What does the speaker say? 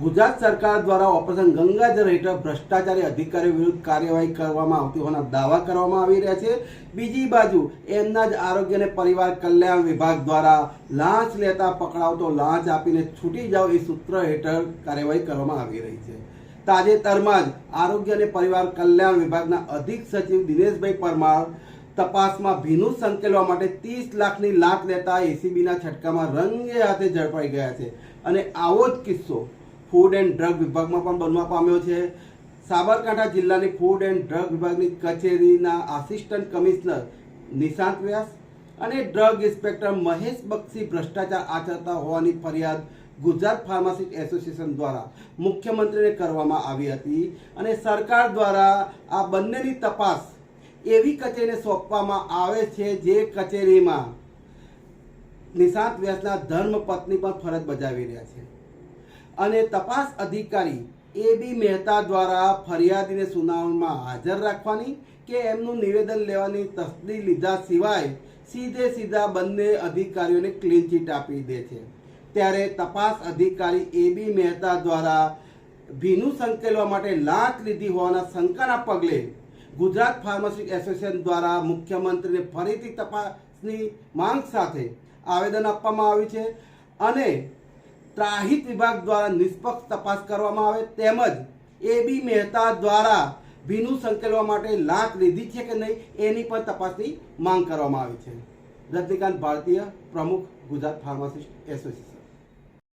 ગુજરાત સરકાર દ્વારા ઓપરેશન ગંગાજળ હેઠળ ભ્રષ્ટાચારી અધિકારીઓ વિરુદ્ધ કાર્યવાહી કરવામાં આવતી હોવાના દાવા કરવામાં આવી રહ્યા છે. બીજી બાજુ, એમના જ આરોગ્ય અને પરિવાર કલ્યાણ વિભાગ દ્વારા લાંચ લેતા પકડાવતો લાંચ આપીને છૂટી જાઓ એ સૂત્ર હેઠળ કાર્યવાહી કરવામાં આવી રહી છે. તાજેતરમાં જ આરોગ્ય અને પરિવાર કલ્યાણ વિભાગના અધિક સચિવ દિનેશભાઈ પરમાર તપાસમાં ભીનું સંકેલવા માટે ત્રીસ લાખની લાંચ લેતા એસીબીના છટકામાં રંગે હાથે ઝડપાઈ ગયા છે. અને આવો જ કિસ્સો ફૂડ એન્ડ ડ્રગ વિભાગમાં પણ બનવા પામ્યો છે. સાબરકાંઠા જિલ્લાની ફૂડ એન્ડ ડ્રગ વિભાગની કચેરીના આસિસ્ટન્ટ કમિશનર નિશાંત વ્યાસ અને ડ્રગ ઇન્સ્પેક્ટર મહેશ બક્ષી ભ્રષ્ટાચાર આચરતા હોવાની ફરિયાદ ગુજરાત ફાર્માસિસ્ટ એસોસિએશન દ્વારા મુખ્યમંત્રીને કરવામાં આવી હતી અને સરકાર દ્વારા આ બંનેની તપાસ એવી કચેરીને સોંપવામાં આવે છે જે કચેરીમાં નિશાંત વ્યાસના ધર્મપત્ની પણ ફરજ બજાવી રહ્યા છે. અને તપાસ અધિકારી એ બી મહેતા દ્વારા ફરિયાદીને સુનાવણીમાં હાજર રાખવાની કે એમનું નિવેદન લેવાની તસદી લીધા સિવાય સીધે સીધા બંને અધિકારીઓને ક્લીન ચીટ આપી દે છે. ત્યારે તપાસ અધિકારી એ બી મહેતા દ્વારા ભીનું સંકેલવા માટે લાંચ લીધી હોવાના શંકાના પગલે ગુજરાત ફાર્મસી એસોસિએશન દ્વારા મુખ્યમંત્રીને ફરીથી તપાસની માંગ સાથે આવેદન આપવામાં આવ્યું છે અને ત્રાહિત વિભાગ દ્વારા નિષ્પક્ષ તપાસ કરવામાં આવે તેમજ એ બી મહેતા દ્વારા ભીનું સંકેલવા માટે લાંચ લીધી છે કે નહીં, એની પણ તપાસની માંગ કરવામાં આવી છે. રજનીકાંત ભારતીય પ્રમુખ, ગુજરાત ફાર્માસિસ્ટ એસોસિએશન.